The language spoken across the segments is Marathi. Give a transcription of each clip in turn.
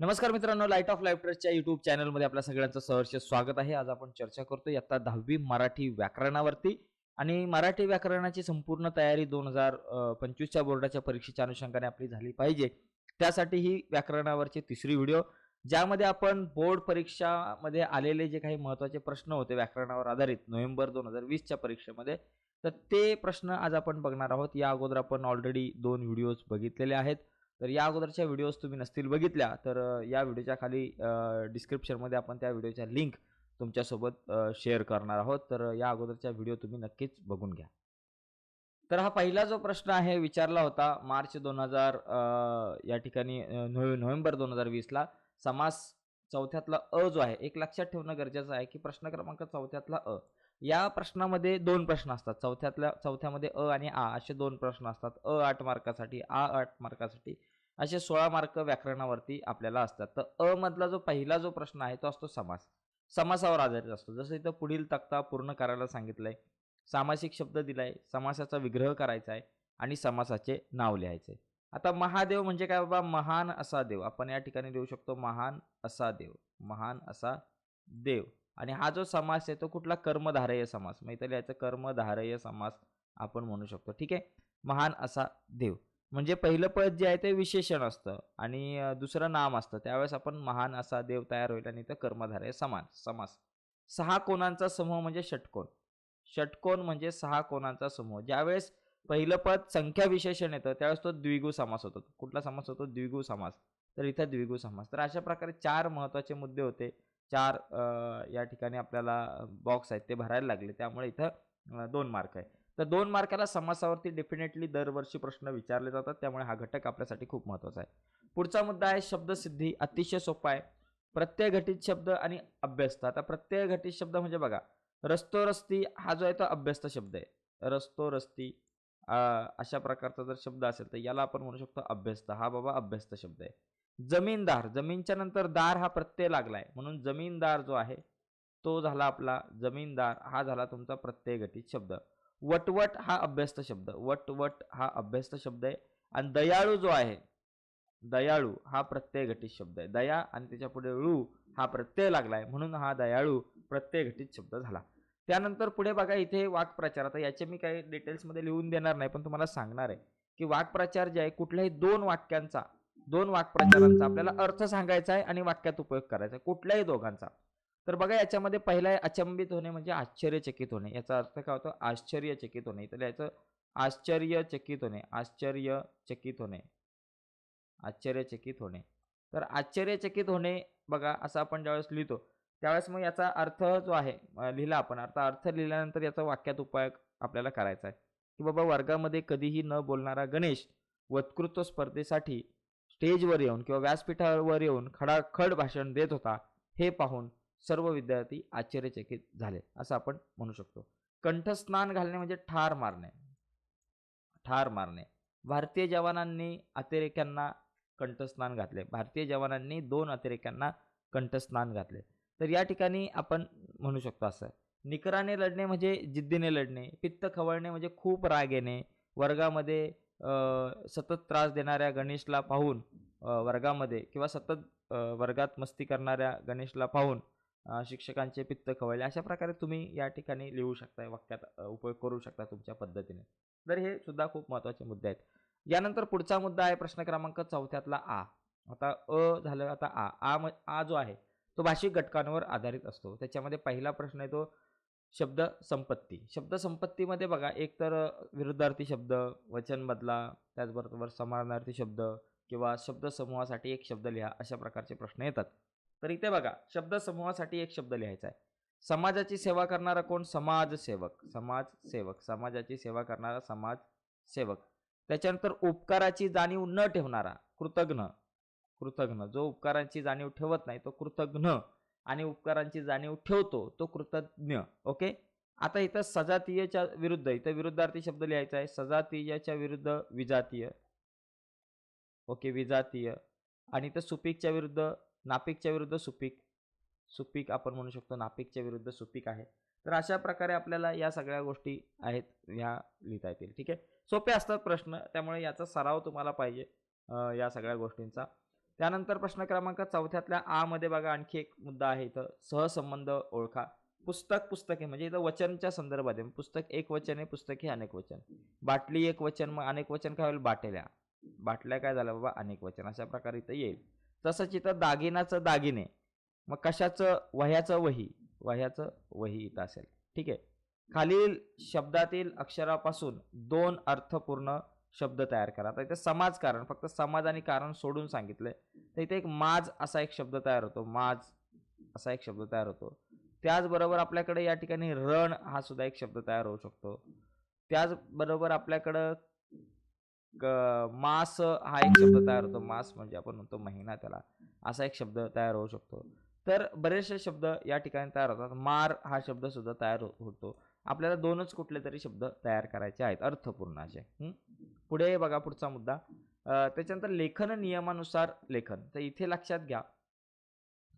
नमस्कार मित्रांनो लाइट ऑफ लाईफ ट्रस्टच्या युट्यूब चॅनलमध्ये आपल्या सगळ्यांचं सहर्ष स्वागत आहे. आज आपण चर्चा करतो इयत्ता दहावी मराठी व्याकरणावरती. आणि मराठी व्याकरणाची संपूर्ण तयारी दोन हजार पंचवीसच्या बोर्डाच्या परीक्षेच्या अनुषंगाने आपली झाली पाहिजे. त्यासाठी ही व्याकरणावरची तिसरी व्हिडिओ ज्यामध्ये आपण बोर्ड परीक्षामध्ये आलेले जे काही महत्त्वाचे प्रश्न होते व्याकरणावर आधारित नोव्हेंबर दोन हजार वीसच्या परीक्षेमध्ये तर ते प्रश्न आज आपण बघणार आहोत. या अगोदर आपण ऑलरेडी दोन व्हिडिओज बघितलेले आहेत. तर या अगोदरच्या व्हिडिओज तुम्ही नसतील बघितल्या तर या व्हिडिओच्या खाली डिस्क्रिप्शनमध्ये आपण त्या व्हिडिओच्या लिंक तुमच्यासोबत शेअर करणार आहोत. तर या अगोदरच्या व्हिडिओ तुम्ही नक्कीच बघून घ्या. तर हा पहिला जो प्रश्न आहे विचारला होता मार्च दोन हजार या ठिकाणी नोव्हे नोव्हेंबर दोन हजार वीसला समास चौथ्यातला अ जो आहे एक लक्षात ठेवणं गरजेचं आहे की प्रश्न क्रमांक चौथ्यातला अ. या प्रश्नामध्ये दोन प्रश्न असतात चौथ्यातल्या चौथ्यामध्ये अ आणि आ असे दोन प्रश्न असतात अ आठ मार्कासाठी आ आठ मार्कासाठी. असे सोळा मार्क व्याकरणावरती आपल्याला असतात. तर अ मधला जो पहिला जो प्रश्न आहे तो असतो समास. समासावर आधारित असतो. जसं इथं पुढील तक्ता पूर्ण करायला सांगितलंय. सामासिक शब्द दिलाय. समासाचा विग्रह करायचा आहे आणि समासाचे नाव लिहायचे आता महादेव म्हणजे काय बाबा? महान असा देव. आपण या ठिकाणी लिहू शकतो महान असा देव. महान असा देव. आणि हा जो समास आहे तो कुठला? कर्मधारय समास. मग इथं लिहायचं कर्मधारय समास आपण म्हणू शकतो. ठीक आहे? महान असा देव. म्हणजे पहिलं पद जे आहे ते विशेषण असतं आणि दुसरं नाम असतं. त्यावेळेस आपण महान असा देव तयार होईल आणि इथं कर्मधारय समान समास. सहा कोणांचा समूह म्हणजे षटकोन. षटकोन म्हणजे सहा कोणांचा समूह. ज्यावेळेस पहिलं पद संख्या विशेषण येतं त्यावेळेस तो द्विगु समास होतो. कुठला समास होतो? द्विगु समास. तर इथं द्विगु समास. तर अशा प्रकारे चार महत्त्वाचे मुद्दे होते. चार या ठिकाणी आपल्याला बॉक्स आहेत ते भरायला लागले. त्यामुळे इथं दोन मार्क आहे. तर दोन मार्काला समासावरती डेफिनेटली दरवर्षी प्रश्न विचारले जातात. त्यामुळे हा घटक आपल्यासाठी खूप महत्त्वाचा आहे. पुढचा मुद्दा आहे शब्दसिद्धी. अतिशय सोपा आहे. प्रत्यय घटित शब्द आणि अभ्यस्त. आता प्रत्यय घटित शब्द म्हणजे बघा रस्तो रस्ती हा जो आहे तो अभ्यस्त शब्द आहे. रस्तो रस्ती अशा प्रकारचा जर शब्द असेल तर याला आपण म्हणू शकतो अभ्यस्त. हा बाबा अभ्यस्त शब्द आहे. जमीनदार जमीनच्या नंतर दार हा प्रत्यय लागला आहे म्हणून जमीनदार जो आहे तो झाला आपला जमीनदार. हा झाला तुमचा प्रत्यय घटित शब्द. वटवट हा अभ्यस्त शब्द वटवट हा अभ्यस्त शब्द आहे. आणि दयाळू जो आहे दयाळू हा प्रत्यय घटित शब्द आहे. दया आणि त्याच्या पुढे ळू हा प्रत्यय लागलाय म्हणून हा दयाळू प्रत्यय घटित शब्द झाला. त्यानंतर पुढे बघा इथे वाक्प्रचार. आता याचे मी काही डिटेल्समध्ये लिहून देणार नाही पण तुम्हाला सांगणार आहे की वाक्प्रचार जे आहे कुठल्याही दोन वाक्यांचा दोन वाक्प्रचारांचा आपल्याला अर्थ सांगायचा आहे आणि वाक्यात उपयोग करायचा आहे. कुठल्याही दोघांचा. तर बघा याच्यामध्ये पहिला अचंबित होणे म्हणजे आश्चर्यचकित होणे. याचा अर्थ काय होतो? आश्चर्यचकित होणे. तर याचं आश्चर्यचकित होणे. आश्चर्यचकित होणे. आश्चर्यचकित होणे. तर आश्चर्यचकित होणे बघा असं आपण ज्यावेळेस लिहितो त्यावेळेस मग याचा अर्थ जो आहे लिहिला आपण. आता अर्थ लिहिल्यानंतर याचा वाक्यात उपाय आपल्याला करायचा आहे. की बाबा वर्गामध्ये कधीही न बोलणारा गणेश वक्तृत्व स्पर्धेसाठी स्टेजवर येऊन किंवा व्यासपीठावर येऊन खडाखड भाषण देत होता हे पाहून सर्व विद्यार्थी आश्चर्यचकित झाले असं आपण म्हणू शकतो. कंठस्नान घालणे म्हणजे ठार मारणे. ठार मारणे. भारतीय जवानांनी अतिरेक्यांना कंठस्नान घातले. भारतीय जवानांनी दोन अतिरेक्यांना कंठस्नान घातले. तर या ठिकाणी आपण म्हणू शकतो असं. निकराने लढणे म्हणजे जिद्दीने लढणे. पित्त खवळणे म्हणजे खूप राग येणे. वर्गामध्ये सतत त्रास देणाऱ्या गणेशला पाहून वर्गामध्ये किंवा सतत वर्गात मस्ती करणाऱ्या गणेशला पाहून शिक्षकांचे पित्त खवळले. अशा प्रकारे तुम्ही या ठिकाणी लिहू शकता वाक्यात उपयोग करू शकता तुमच्या पद्धतीने. तर हे सुद्धा खूप महत्त्वाचे मुद्दे आहेत. यानंतर पुढचा मुद्दा आहे प्रश्न क्रमांक चौथ्यातला आ. आता अ झालं आता आ. आ म आ जो आहे तो भाषिक घटकांवर आधारित असतो. त्याच्यामध्ये पहिला प्रश्न आहे तो शब्द संपत्ती. शब्द संपत्तीमध्ये बघा एकतर विरुद्धार्थी शब्द वचन बदला त्याचबरोबर समानार्थी शब्द किंवा शब्द समूहासाठी एक शब्द लिहा अशा प्रकारचे प्रश्न येतात. तर इथे बघा शब्दसमूहासाठी एक शब्द लिहायचा आहे. समाजाची सेवा करणारा कोण? समाजसेवक समाजसेवक समाजाची सेवा करणारा समाजसेवक त्याच्यानंतर उपकाराची जाणीव न ठेवणारा कृतघ्न. कृतघ्न. जो उपकारांची जाणीव ठेवत नाही तो कृतघ्न. आणि उपकारांची जाणीव ठेवतो तो कृतज्ञ. ओके? आता इथं सजातीयच्या विरुद्ध इथं विरुद्धार्थी शब्द लिहायचा आहे. सजातीयच्या विरुद्ध विजातीय. ओके? विजातीय. आणि इथं सुपीकच्या विरुद्ध नापिकच्या विरुद्ध सुपीक. सुपीक आपण म्हणू शकतो नापिकच्या विरुद्ध सुपीक आहे. तर अशा प्रकारे आपल्याला या सगळ्या गोष्टी आहेत ह्या लिहिता येतील. ठीक आहे? सोपे असतात प्रश्न त्यामुळे याचा सराव तुम्हाला पाहिजे या सगळ्या गोष्टींचा. त्यानंतर प्रश्न क्रमांक चौथ्यातल्या आ मध्ये बघा आणखी एक मुद्दा आहे इथं. सहसंबंध ओळखा. पुस्तक पुस्तके म्हणजे इथं वचनच्या संदर्भात आहे. पुस्तक एक वचन आहे पुस्तक हे अनेक वचन. बाटली एक वचन मग अनेक वचन काय होईल? बाटल्या. बाटल्या काय झालं बाबा? अनेक वचन. अशा प्रकारे इथं येईल. तसंच इथं दागिनाचं दागिने. मग कशाचं? वह्याचं वही. वह्याचं वही इथं असेल. ठीक आहे? खालील शब्दातील अक्षरापासून दोन अर्थपूर्ण शब्द तयार करा. तर इथे समाज कारण फक्त समाज आणि कारण सोडून सांगितलंय. तर इथे एक माज असा एक शब्द तयार होतो. माज असा एक शब्द तयार होतो. त्याचबरोबर आपल्याकडे या ठिकाणी रण हा सुद्धा एक शब्द तयार होऊ शकतो. त्याचबरोबर आपल्याकडं मास हा एक शब्द तयार होतो. मास म्हणजे आपण म्हणतो महिना त्याला. असा एक शब्द तयार होऊ शकतो. तर बरेचसे शब्द या ठिकाणी तयार होतात. मार हा शब्द सुद्धा तयार हो-, होतो. आपल्याला दोनच कुठले तरी शब्द तयार करायचे आहेत. अर्थपूर्ण असे पुढे बघा पुढचा मुद्दा. त्याच्यानंतर लेखन नियमानुसार लेखन. तर इथे लक्षात घ्या.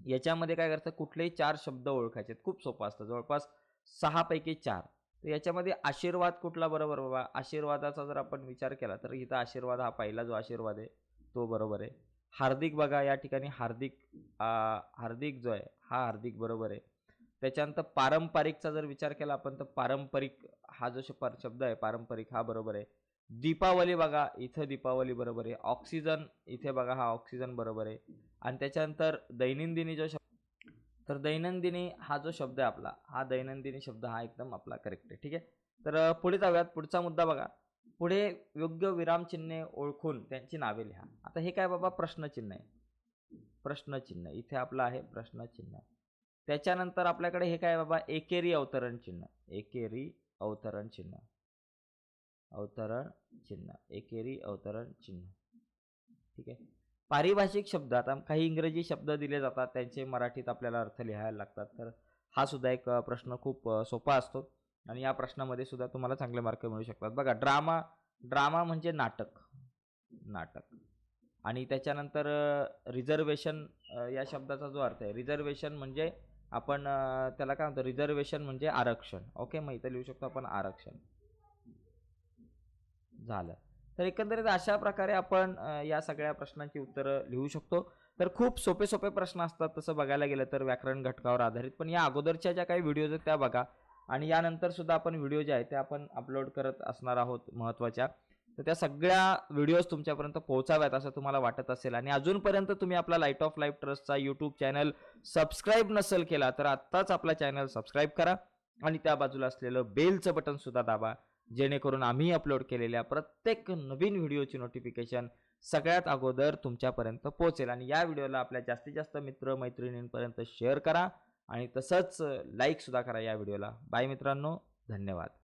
याच्यामध्ये काय करतं? कुठलेही चार शब्द ओळखायचे खूप सोपं असतं. जवळपास सहा पैकी चार. तर याच्यामध्ये आशीर्वाद कुठला बरोबर बाबा? आशीर्वादाचा जर आपण विचार केला तर इथं आशीर्वाद हा पहिला जो आशीर्वाद आहे तो बरोबर आहे. हार्दिक बघा या ठिकाणी हार्दिक हार्दिक जो आहे हा हार्दिक बरोबर आहे. त्याच्यानंतर पारंपरिकचा जर विचार केला आपण तर पारंपरिक हा जो शब्द आहे पारंपरिक हा बरोबर आहे. दीपावली बघा इथं दीपावली बरोबर आहे. ऑक्सिजन इथे बघा हा ऑक्सिजन बरोबर आहे. आणि त्याच्यानंतर दैनंदिनी जो शब्द तर दैनंदिनी हा जो शब्द आहे आपला हा दैनंदिनी शब्द हा एकदम आपला करेक्ट आहे ठीक आहे? तर पुढे जाऊयात. पुढचा मुद्दा बघा. पुढे योग्य विरामचिन्हे ओळखून त्यांची नावे लिहा. आता हे काय बाबा? प्रश्नचिन्ह आहे. प्रश्नचिन्ह. इथे आपलं आहे प्रश्नचिन्ह. त्याच्यानंतर आपल्याकडे हे काय बाबा? एकेरी अवतरण चिन्ह. एकेरी अवतरण चिन्ह. अवतरण चिन्ह. एकेरी अवतरण चिन्ह. ठीक आहे? पारिभाषिक शब्द आता काही इंग्रजी शब्द दिले जातात त्यांचे मराठीत आपल्याला अर्थ लिहायला लागतात. तर हा सुद्धा एक प्रश्न खूप सोपा असतो. आणि या प्रश्नामध्ये सुद्धा तुम्हाला चांगले मार्क मिळू शकतात. बघा ड्रामा ड्रामा म्हणजे नाटक. नाटक. आणि त्याच्यानंतर रिझर्वेशन या शब्दाचा जो अर्थ आहे रिझर्वेशन म्हणजे आपण त्याला काय म्हणतो? रिझर्वेशन म्हणजे आरक्षण. ओके मग इथं लिहू शकतो आपण आरक्षण. झालं. तर एकंदरीत अशा प्रकारे आपण या सगळ्या प्रश्नांची उत्तरं लिहू शकतो. तर खूप सोपे सोपे प्रश्न असतात तसं बघायला गेलं तर व्याकरण घटकावर आधारित. पण या अगोदरच्या ज्या काही व्हिडिओज आहेत त्या बघा. आणि यानंतर सुद्धा आपण व्हिडिओ जे आहेत ते आपण अपलोड करत असणार आहोत महत्त्वाच्या तर त्या सगळ्या व्हिडिओज तुमच्यापर्यंत पोहोचाव्यात असं तुम्हाला वाटत असेल. आणि अजूनपर्यंत तुम्ही आपला लाइट ऑफ लाईफ ट्रस्टचा यूट्यूब चॅनल सबस्क्राईब नसेल केला तर आत्ताच आपला चॅनल सबस्क्राईब करा. आणि त्या बाजूला असलेलं बेलचं बटनसुद्धा दाबा. जेणेकरून आम्ही अपलोड केलेल्या प्रत्येक नवीन व्हिडिओची नोटिफिकेशन सगळ्यात अगोदर तुमच्यापर्यंत पोहोचेल. आणि या व्हिडिओला आपल्या जास्तीत जास्त मित्र मैत्रिणींपर्यंत शेअर करा आणि तसंच लाईक सुद्धा करा या व्हिडिओला बाय मित्रांनो धन्यवाद.